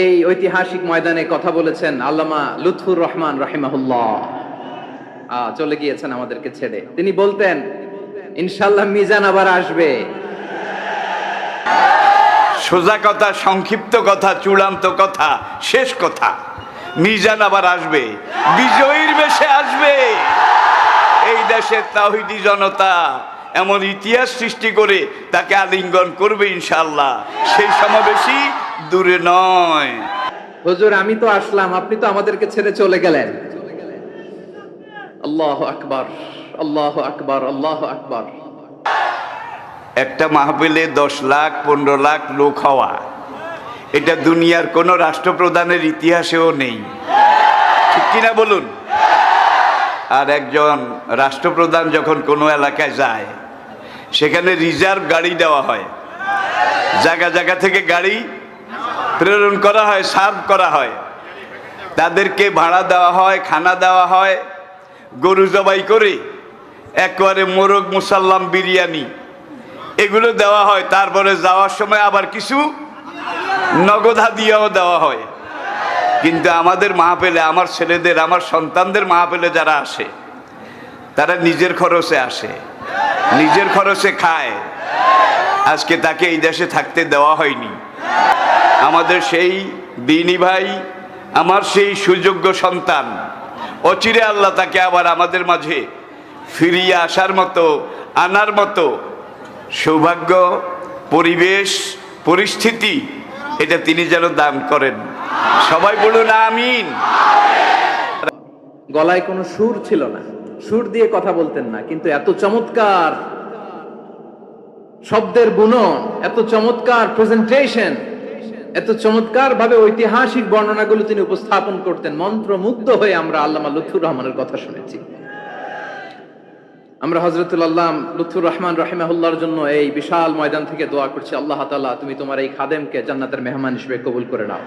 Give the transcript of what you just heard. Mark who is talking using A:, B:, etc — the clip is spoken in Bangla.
A: এই ঐতিহাসিক ময়দানে কথা বলেছেন আল্লামা লুৎফুর রহমান রাহিমাহুল্লাহ। চলে গিয়েছেন আমাদেরকে ছেড়ে। তিনি বলতেন ইনশাল্লাহ মিজান আবার আসবে।
B: সোজা কথা, সংক্ষিপ্ত কথা, চূড়ান্ত কথা, শেষ কথা। মিজান আবার আসবে। বিজয়ীর বেশে আসবে। এই দেশের তাহিদি জনতা এমন ইতিহাস সৃষ্টি করে তাকে আলিঙ্গন করবে ইনশাল্লাহ সেই সমাবেশই দূরে নয়।
A: হুজুর আমি তো আসলাম আপনি তো আমাদেরকে ছেড়ে চলে গেলেন। আল্লাহ আকবার আল্লাহ আকবার আল্লাহ আকবার।
B: একটা মাহফিলে দশ লাখ পনেরো লাখ লোক হওয়া এটা দুনিয়ার কোনো রাষ্ট্রপ্রধানের ইতিহাসেও নেই। ঠিক কিনা বলুন? আর একজন রাষ্ট্রপ্রধান যখন কোনো এলাকায় যায় সেখানে রিজার্ভ গাড়ি দেওয়া হয়। জায়গা জায়গা থেকে গাড়ি প্রেরণ করা হয়, সার্ভ করা হয়। তাদেরকে ভাড়া দেওয়া হয়, খানা দেওয়া হয়। গরু জবাই করে একবারে মোরগ মুসাল্লাম বিরিয়ানি এগুলো দেওয়া হয়। তারপরে যাওয়ার সময় আবার কিছু নগদ হাদিয়াও দেওয়া হয়। কিন্তু আমাদের মাহফিলে, আমার ছেলেদের, আমার সন্তানদের মাহফিলে যারা আসে, তারা নিজের খরচে আসে, নিজের খরচে খায়। আজকে তাকে এই দেশে থাকতে দেওয়া হয়নি। আমাদের সেই দিনী ভাই, আমার সেই সুযোগ্য সন্তান। অচিরে আল্লাহ তাকে আবার আমাদের মাঝে ফিরিয়ে আসার মতো, আনার মতো সৌভাগ্য, পরিবেশ, পরিস্থিতি এটা তিনি যেন দান করেন। সবাই বলুন আমিন।
A: গলায় কোনো সুর ছিল না। সুর দিয়ে কথা বলতেন না, কিন্তু এত চমৎকার শব্দের বুনন, এত চমৎকার প্রেজেন্টেশন এত চমৎকার ভাবে ঐতিহাসিক বর্ণনাগুলো তিনি উপস্থাপন করতেন। মন্ত্রমুগ্ধ হয়ে আমরা আল্লামা লুথুর রহমানের কথা শুনেছি। আমরা হজরতুল আল্লাহ লুৎফুর রহমান রাহিমাহুল্লাহর জন্য এই বিশাল ময়দান থেকে দোয়া করছি। আল্লাহ তালা তুমি তোমার এই খাদেমকে জান্নাতের মেহমান হিসেবে কবুল করে নাও।